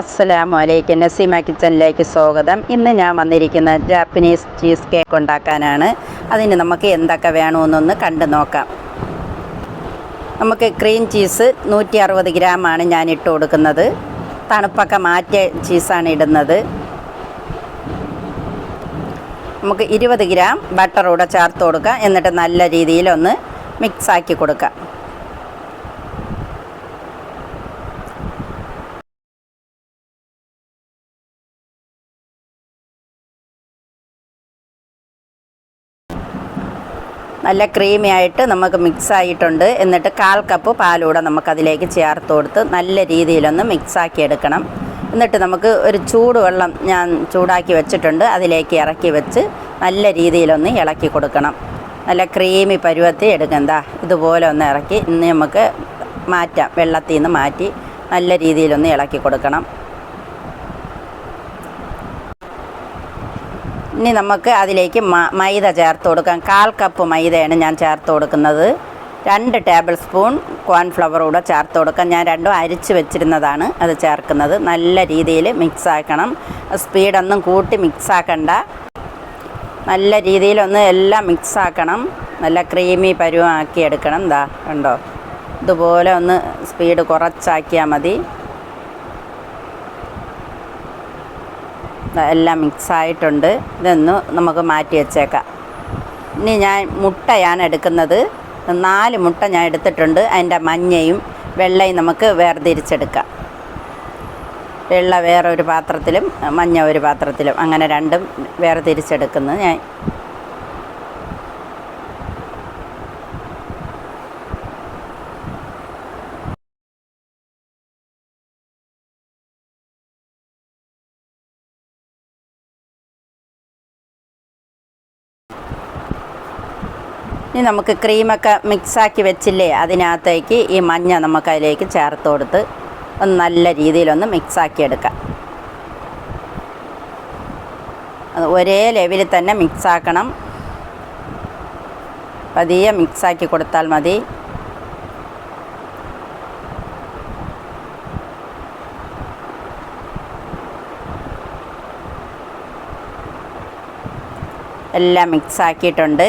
അസ്സലാമു അലൈക്കും. നസീമ കിച്ചണിലേക്ക് സ്വാഗതം. ഇന്ന് ഞാൻ വന്നിരിക്കുന്ന ജാപ്പനീസ് ചീസ് കേക്ക് ഉണ്ടാക്കാനാണ്. അതിന് നമുക്ക് എന്തൊക്കെ വേണമെന്നൊന്ന് കണ്ടു നോക്കാം. നമുക്ക് ക്രീം ചീസ് നൂറ്റി അറുപത് ഗ്രാമാണ് ഞാൻ ഇട്ട് കൊടുക്കുന്നത്. തണുപ്പൊക്കെ മാറ്റിയ ചീസാണ് ഇടുന്നത്. നമുക്ക് ഇരുപത് ഗ്രാം ബട്ടർ കൂടെ ചേർത്ത് കൊടുക്കാം. എന്നിട്ട് നല്ല രീതിയിലൊന്ന് മിക്സാക്കി കൊടുക്കാം. നല്ല ക്രീമി ആയിട്ട് നമുക്ക് മിക്സ് ആയിട്ടുണ്ട്. എന്നിട്ട് കാൽ കപ്പ് പാലൂടെ നമുക്കതിലേക്ക് ചേർത്ത് കൊടുത്ത് നല്ല രീതിയിലൊന്ന് മിക്സാക്കി എടുക്കണം. എന്നിട്ട് നമുക്ക് ഒരു ചൂടുവെള്ളം ഞാൻ ചൂടാക്കി വെച്ചിട്ടുണ്ട്. അതിലേക്ക് ഇറക്കി വെച്ച് നല്ല രീതിയിലൊന്ന് ഇളക്കി കൊടുക്കണം. നല്ല ക്രീമി പരുവത്തി എടുക്കണ്ട ഇതുപോലെ ഒന്ന് ഇറക്കി ഇന്ന് നമുക്ക് മാറ്റാം. വെള്ളത്തിൽ നിന്ന് മാറ്റി നല്ല രീതിയിലൊന്ന് ഇളക്കി കൊടുക്കണം. ഇനി നമുക്ക് അതിലേക്ക് മൈദ ചേർത്ത് കൊടുക്കാം. കാൽ കപ്പ് മൈദയാണ് ഞാൻ ചേർത്ത് കൊടുക്കുന്നത്. രണ്ട് ടേബിൾ സ്പൂൺ കോൺഫ്ലവർ കൂടെ ചേർത്ത് കൊടുക്കാം. ഞാൻ രണ്ടും അരിച്ച് വെച്ചിരുന്നതാണ് അത് ചേർക്കുന്നത്. നല്ല രീതിയിൽ മിക്സ് ആക്കണം. സ്പീഡൊന്നും കൂട്ടി മിക്സ് ആക്കണ്ട. നല്ല രീതിയിലൊന്ന് എല്ലാം മിക്സ് ആക്കണം. നല്ല ക്രീമി പരുവമാക്കി എടുക്കണം. എന്താ കണ്ടോ? ഇതുപോലെ ഒന്ന് സ്പീഡ് കുറച്ചാക്കിയാൽ മതി. എല്ലാം മിക്സ് ആയിട്ടുണ്ട് ഇതൊന്ന് നമുക്ക് മാറ്റി വെച്ചേക്കാം. ഇനി ഞാൻ മുട്ടയാണ് എടുക്കുന്നത്. നാല് മുട്ട ഞാൻ എടുത്തിട്ടുണ്ട്. അതിന്റെ മഞ്ഞയും വെള്ളയും നമുക്ക് വേർതിരിച്ചെടുക്കാം. വെള്ള വേറൊരു പാത്രത്തിലും മഞ്ഞ ഒരു പാത്രത്തിലും അങ്ങനെ രണ്ടും വേർതിരിച്ചെടുക്കുന്നത് ഞാൻ ഇനി നമുക്ക് ക്രീമൊക്കെ മിക്സാക്കി വെച്ചില്ലേ അതിനകത്തേക്ക് ഈ മഞ്ഞ നമുക്ക് അതിലേക്ക് ചേർത്ത് കൊടുത്ത് ഒന്ന് നല്ല രീതിയിലൊന്ന് മിക്സാക്കി എടുക്കാം. അത് ഒരേ ലെവലിൽ തന്നെ മിക്സാക്കണം. പതിയെ മിക്സാക്കി കൊടുത്താൽ മതി. എല്ലാം മിക്സാക്കിയിട്ടുണ്ട്.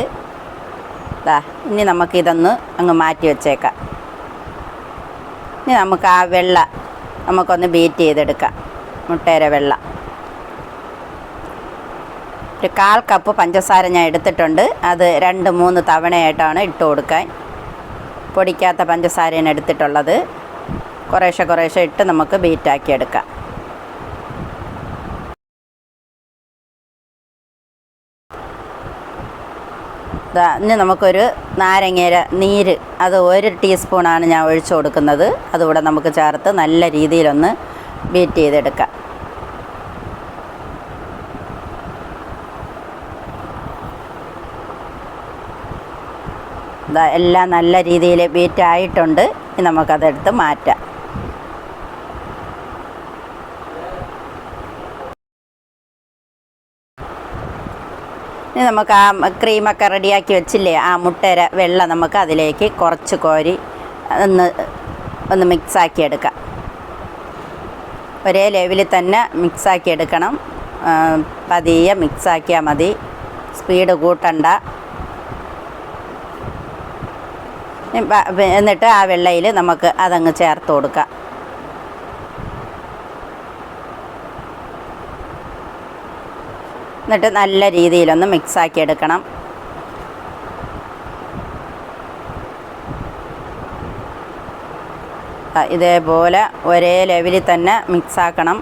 ദാ ഇനി നമുക്കിതൊന്ന് അങ്ങ് മാറ്റി വെച്ചേക്കാം. ഇനി നമുക്ക് ആ വെള്ള നമുക്കൊന്ന് ബീറ്റ് ചെയ്തെടുക്കാം. മുട്ടേര വെള്ള. ഒരു കാൽ കപ്പ് പഞ്ചസാര ഞാൻ എടുത്തിട്ടുണ്ട്. അത് രണ്ട് മൂന്ന് തവണയായിട്ടാണ് ഇട്ട് കൊടുക്കാൻ. പൊടിക്കാത്ത പഞ്ചസാരയാണ് എടുത്തിട്ടുള്ളത്. കുറേശ്ശെ കുറേശ്ശെ ഇട്ട് നമുക്ക് ബീറ്റാക്കി എടുക്കാം ദാ ഇനി നമുക്കൊരു നാരങ്ങയുടെ നീര്. അത് ഒരു ടീസ്പൂണാണ് ഞാൻ ഒഴിച്ചു കൊടുക്കുന്നത്. അതുകൂടെ നമുക്ക് ചേർത്ത് നല്ല രീതിയിലൊന്ന് ബീറ്റ് ചെയ്തെടുക്കാം. എല്ലാം നല്ല രീതിയിൽ ബീറ്റ് ആയിട്ടുണ്ട് നമുക്കതെടുത്ത് മാറ്റാം. ഇനി നമുക്ക് ആ ക്രീമൊക്കെ റെഡിയാക്കി വെച്ചില്ലേ? ആ മുട്ടര വെള്ളം നമുക്ക് അതിലേക്ക് കുറച്ച് കോരി ഒന്ന് ഒന്ന് മിക്സാക്കി എടുക്കാം. ഒരേ ലെവലിൽ തന്നെ മിക്സാക്കി എടുക്കണം. പതിയെ മിക്സാക്കിയാൽ മതി. സ്പീഡ് കൂട്ടണ്ട. എന്നിട്ട് ആ വെള്ളയിൽ നമുക്ക് അതങ്ങ് ചേർത്ത് കൊടുക്കാം. എന്നിട്ട് നല്ല രീതിയിലൊന്ന് മിക്സാക്കി എടുക്കണം. ഇതേപോലെ ഒരേ ലെവലിൽ തന്നെ മിക്സാക്കണം.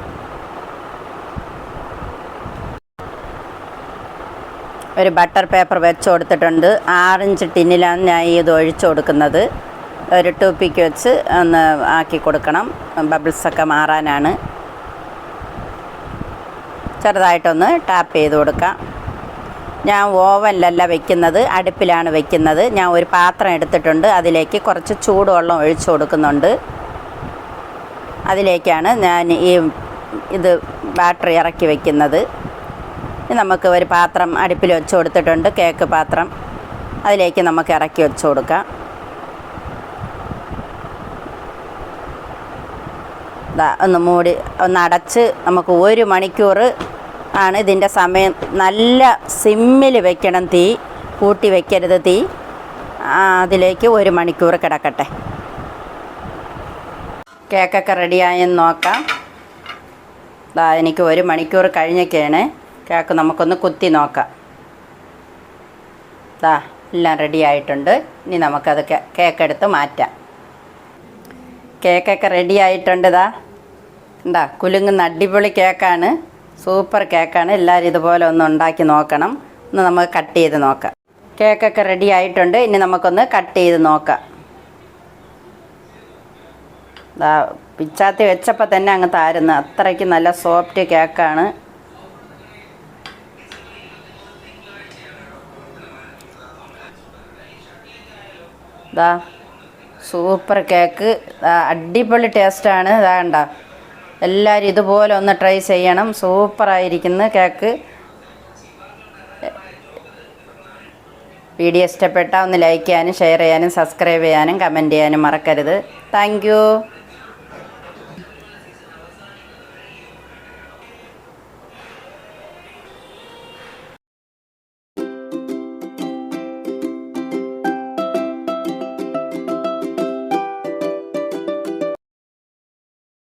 ഒരു ബട്ടർ പേപ്പർ വെച്ച് കൊടുത്തിട്ടുണ്ട്. ആറിഞ്ച് ടിന്നിലാണ് ഞാൻ ഇത് ഒഴിച്ചു കൊടുക്കുന്നത്. ഒരു ടൂപ്പിക്ക് വെച്ച് ഒന്ന് ആക്കി കൊടുക്കണം. ബബിൾസൊക്കെ മാറാനാണ്. ചെറുതായിട്ടൊന്ന് ടാപ്പ് ചെയ്ത് കൊടുക്കാം. ഞാൻ ഓവനിലല്ല വെക്കുന്നത് അടുപ്പിലാണ് വെക്കുന്നത്. ഞാൻ ഒരു പാത്രം എടുത്തിട്ടുണ്ട്. അതിലേക്ക് കുറച്ച് ചൂടുവെള്ളം ഒഴിച്ചു കൊടുക്കുന്നുണ്ട്. അതിലേക്കാണ് ഞാൻ ഈ ഇത് ബാറ്ററി ഇറക്കി വെക്കുന്നത്. നമുക്ക് ഒരു പാത്രം അടുപ്പിൽ വെച്ച് കൊടുത്തിട്ടുണ്ട് കേക്ക് പാത്രം. അതിലേക്ക് നമുക്ക് ഇറക്കി വെച്ച് കൊടുക്കാം. ഒന്ന് മൂടി ഒന്ന് അടച്ച് നമുക്ക് ഒരു മണിക്കൂർ ആണ് ഇതിന്റെ സമയം. നല്ല സിമ്മിൽ വെക്കണം തീ കൂട്ടി വെക്കരുത് തീ. അതിലേക്ക് ഒരു മണിക്കൂർ കിടക്കട്ടെ. കേക്കൊക്കെ റെഡിയായെന്ന് നോക്കാം. ദാ എനിക്ക് ഒരു മണിക്കൂർ കഴിഞ്ഞൊക്കെയാണ്. കേക്ക് നമുക്കൊന്ന് കുത്തി നോക്കാം. ദാ എല്ലാം റെഡി ആയിട്ടുണ്ട്. ഇനി നമുക്കത് കേക്കെടുത്ത് മാറ്റാം. കേക്കൊക്കെ റെഡി ആയിട്ടുണ്ട് ഇതാ എന്താ കുലുങ്ങുന്ന അടിപൊളി കേക്കാണ്. സൂപ്പർ കേക്കാണ്. എല്ലാവരും ഇതുപോലെ ഒന്ന് ഉണ്ടാക്കി നോക്കണം. ഒന്ന് നമുക്ക് കട്ട് ചെയ്ത് നോക്കാം. കേക്കൊക്കെ റെഡി ആയിട്ടുണ്ട്. ഇനി നമുക്കൊന്ന് കട്ട് ചെയ്ത് നോക്കാം. ഇതാ പിച്ചാത്തി വെച്ചപ്പോൾ തന്നെ അങ്ങ് താരുന്നു. അത്രയ്ക്ക് നല്ല സോഫ്റ്റ് കേക്കാണ്. ദാ സൂപ്പർ കേക്ക്. അടിപൊളി ടേസ്റ്റാണ് ഇതാണ്ട എല്ലാവരും ഇതുപോലെ ഒന്ന് ട്രൈ ചെയ്യണം. സൂപ്പറായിരിക്കുന്നു കേക്ക്. വീഡിയോ ഇഷ്ടപ്പെട്ടാൽ ഒന്ന് ലൈക്ക് ചെയ്യാനും ഷെയർ ചെയ്യാനും സബ്സ്ക്രൈബ് ചെയ്യാനും കമന്റ് ചെയ്യാനും മറക്കരുത്. താങ്ക്